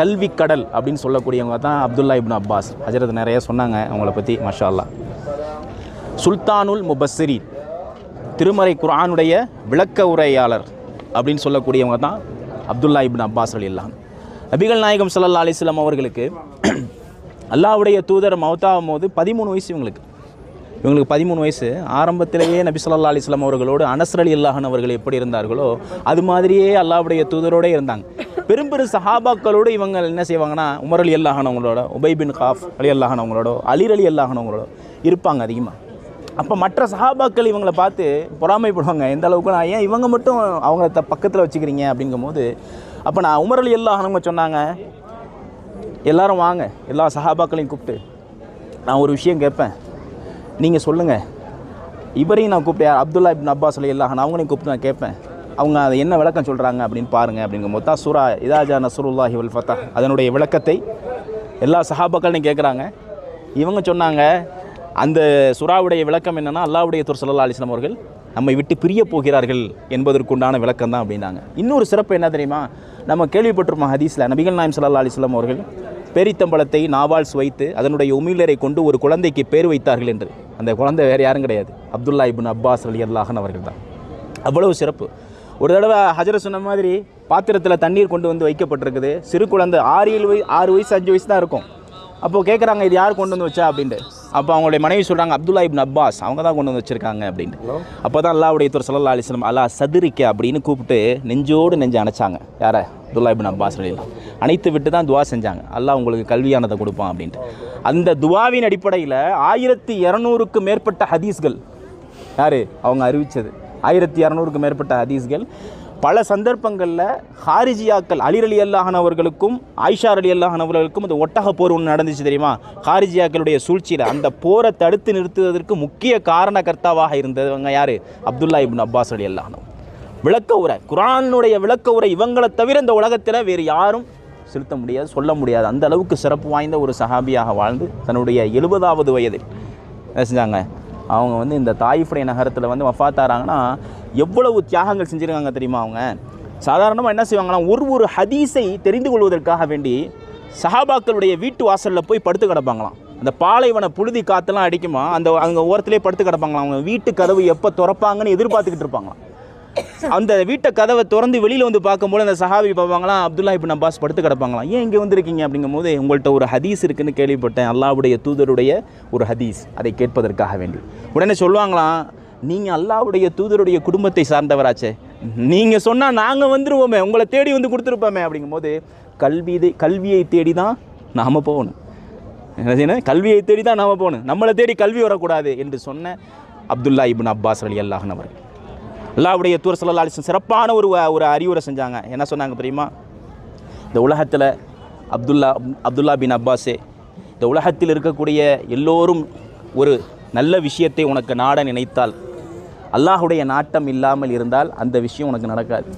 கல்வி கடல் அப்படின்னு சொல்லக்கூடியவங்க தான் அப்துல்லா இப்னு அப்பாஸ். ஹஜரத் நிறைய சொன்னாங்க அவங்கள பற்றி மஷா அல்லாஹ் சுல்தானுல் முபஸ்ஸரி திருமறை குரானுடைய விளக்க உரையாளர் அப்படின்னு சொல்லக்கூடியவங்க தான் அப்துல்லா இப்னு அப்பாஸ் அலில்லாம் நபிகள் நாயகம் சல்லா அலிஸ்லாம் அவர்களுக்கு அல்லாஹ்வுடைய தூதர் மௌத்தாகும் போது பதிமூணு வயசு இவங்களுக்கு. இவங்களுக்கு பதிமூணு வயசு. ஆரம்பத்திலேயே நபி சொல்லா அலிஸ்லாம் அவர்களோடு அனசரலி அலி அல்லாஹன் அவர்கள் எப்படி இருந்தார்களோ அது மாதிரியே அல்லாஹ்வுடைய தூதரோடே இருந்தாங்க. பெரும் பெரும் சஹாபாக்களோடு இவங்க என்ன செய்வாங்கன்னா உமர் அலி அல்லாஹனவங்களோட உபை பின் காஃப் அலி அல்லாஹனவங்களோட அலிர் அலி அல்லாஹனவங்களோட இருப்பாங்க அதிகமாக அப்போ மற்ற சஹாபாக்கள் இவங்களை பார்த்து பொறாமைப்படுவாங்க. எந்த அளவுக்கு நான் ஏன் இவங்க மட்டும் அவங்கள த பக்கத்தில் வச்சுக்கிறீங்க அப்படிங்கும்போது அப்போ நான் உமர் அலி அல்லாஹனவங்க சொன்னாங்க எல்லாரும் வாங்க எல்லா சஹாபாக்களையும் கூப்பிட்டு நான் ஒரு விஷயம் கேட்பேன். நீங்கள் சொல்லுங்கள் இவரையும் நான் கூப்பிட்டு அப்துல்லா இப்னு அப்பாஸ் அலி அல்லாஹன் அவங்களையும் கூப்பிட்டு நான் கேட்பேன். அவங்க அதை என்ன விளக்கம் சொல்கிறாங்க அப்படின்னு பாருங்கள் அப்படிங்கும் போது தான் சூரா இதாஜா நசருல்லாஹி வல் ஃபத்தா அதனுடைய விளக்கத்தை எல்லா சஹாபாக்களையும் கேட்குறாங்க இவங்க சொன்னாங்க அந்த சுறாவுடைய விளக்கம் என்னன்னா அல்லாவுடைய துர் சல்லா அலிஸ்லாம் அவர்கள் நம்மை விட்டு பிரிய போகிறார்கள் என்பதற்குண்டான விளக்கம் தான் அப்படின்னாங்க. இன்னொரு சிறப்பு என்ன தெரியுமா? நம்ம கேள்விப்பட்டிருப்போம் ஹதீஸில் நபிகள் நாயம் சல்லா அலிஸ்லாம் அவர்கள் பேரித்தம்பளத்தை நாவால் சுவைத்து அதனுடைய உமிழரை கொண்டு ஒரு குழந்தைக்கு பேர் வைத்தார்கள் என்று. அந்த குழந்தை வேறு யாரும் கிடையாது. அப்துல்லா இபின் அப்பாஸ் அலி அல்லாஹன் அவர்கள் தான். அவ்வளவு சிறப்பு. ஒரு தடவை ஹஜர சொன்ன மாதிரி பாத்திரத்தில் தண்ணீர் கொண்டு வந்து வைக்கப்பட்டிருக்குது. சிறு குழந்தை ஆறு ஏழு வயசு ஆறு வயசு அஞ்சு வயசு தான் இருக்கும். அப்போது கேட்குறாங்க இது யார் கொண்டு வந்து வச்சா? அப்படின்ட்டு. அப்போ அவங்களுடைய மனைவி சொல்கிறாங்க அப்துல்லா இப்னு அப்பாஸ் அவங்க தான் கொண்டு வந்து வச்சிருக்காங்க. அப்படின்ட்டு. அப்போ தான் அல்லாவுடைய தூர் சல்லா அலிஸ்லாம் அல்லா சதுரிக்க அப்படின்னு கூப்பிட்டு நெஞ்சோடு நெஞ்சு அணைச்சாங்க. யாரை? அப்துல்லா இப்னு அப்பாஸ் அலிலாம் அணைத்து விட்டு தான் துவா செஞ்சாங்க. அல்லாஹ் உங்களுக்கு கல்வியானதை கொடுப்பான் அப்படின்ட்டு. அந்த துவாவின் அடிப்படையில் ஆயிரத்தி இரநூறுக்கு மேற்பட்ட ஹதீஸ்கள். யார்? அவங்க அறிவித்தது ஆயிரத்தி இரநூறுக்கு மேற்பட்ட ஹதீஸ்கள். பல சந்தர்ப்பங்களில் ஹாரிஜியாக்கள் அலிர் அலி அல்லாஹனவர்களுக்கும் ஆயிஷார் அலி அல்லாஹனவர்களுக்கும் அவர்களுக்கும் ஒட்டக போர் ஒன்று நடந்துச்சு தெரியுமா? ஹாரிஜியாக்களுடைய சூழ்ச்சியில். அந்த போரை தடுத்து நிறுத்துவதற்கு முக்கிய காரணகர்த்தாவாக இருந்தவங்க யார்? அப்துல்லா இப்னு அப்பாஸ் அலி அல்லாஹனும் விளக்க உரை. குரானுடைய விளக்க உரை இவங்களை தவிர இந்த உலகத்தில் வேறு யாரும் செலுத்த முடியாது சொல்ல முடியாது. அந்த அளவுக்கு சிறப்பு வாய்ந்த ஒரு சஹாபியாக வாழ்ந்து தன்னுடைய எழுபதாவது வயதில். என்ன செஞ்சாங்க? அவங்க வந்து இந்த தாயிஃபுடைய நகரத்தில் வந்து வஃபாத்தாராங்கன்னா எவ்வளவு தியாகங்கள் செஞ்சுருக்காங்க தெரியுமா அவங்க? சாதாரணமாக என்ன செய்வாங்கன்னா ஒரு ஒரு ஹதீஸை தெரிந்து கொள்வதற்காக வேண்டி சஹாபாக்களுடைய வீட்டு வாசலில் போய் படுத்து கிடப்பாங்களாம். அந்த பாலைவன புழுதி காற்றுலாம் அடிக்குமா? அந்த அங்கே ஓரத்துலேயே படுத்து கிடப்பாங்களாம். அவங்க வீட்டு கதவு எப்போ திறப்பாங்கன்னு எதிர்பார்த்துக்கிட்டு இருப்பாங்களாம். அந்த வீட்டை கதவை திறந்து வெளியில் வந்து பார்க்கும்போது அந்த சஹாபி பார்ப்பாங்களாம் அப்துல்லா இப்போ அப்பாஸ் படுத்து கிடப்பாங்களாம். ஏன் இங்கே வந்திருக்கீங்க அப்படிங்கும்போது உங்கள்கிட்ட ஒரு ஹதீஸ் இருக்குன்னு கேள்விப்பட்டேன். அல்லாவுடைய தூதருடைய ஒரு ஹதீஸ். அதை கேட்பதற்காக வேண்டி. உடனே சொல்லுவாங்களாம் நீங்கள் அல்லாவுடைய தூதருடைய குடும்பத்தை சார்ந்தவராச்சே. நீங்கள் சொன்னால் நாங்கள் வந்துருவோமே. உங்களை தேடி வந்து கொடுத்துருப்போமே. அப்படிங்கும்போது கல்வி கல்வியை தேடி தான் நாம் போகணும். என்ன கல்வியை தேடி தான் நாம் போகணும். நம்மளை தேடி கல்வி வரக்கூடாது என்று சொன்ன அப்துல்லா இபின் அப்பாஸ் அலி அல்லாஹன் அவர்கள். அல்லாவுடைய தூர் சல்லா அலிஸ்லம் சிறப்பான ஒரு ஒரு அறிவுரை செஞ்சாங்க. என்ன சொன்னாங்க தெரியுமா? இந்த உலகத்தில் அப்துல்லா அப்துல்லா பின் அப்பாஸே இந்த உலகத்தில் இருக்கக்கூடிய எல்லோரும் ஒரு நல்ல விஷயத்தை உனக்கு நாட நினைத்தால் அல்லாஹுடைய நாட்டம் இல்லாமல் இருந்தால் அந்த விஷயம் உனக்கு நடக்காது.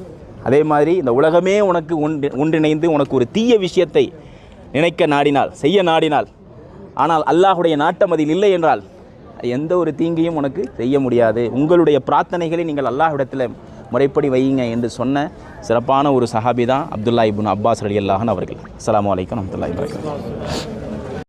அதே மாதிரி இந்த உலகமே உனக்கு ஒன்று ஒன்றிணைந்து உனக்கு ஒரு தீய விஷயத்தை நினைக்க நாடினால் செய்ய நாடினால் ஆனால் அல்லாஹுடைய நாட்டம் அதில் இல்லை என்றால் எந்த ஒரு தீங்கையும் உனக்கு செய்ய முடியாது. உங்களுடைய பிரார்த்தனைகளை நீங்கள் அல்லாஹ்விடத்தில் முறைப்படி வையுங்க என்று சொன்ன சிறப்பான ஒரு சஹாபி தான் அப்துல்லா இபுன் அப்பாஸ் அலி அல்லாஹன் அவர்கள். அஸ்லாம் வலைக்கம் அப்துல்லா வபரகாத்துஹு.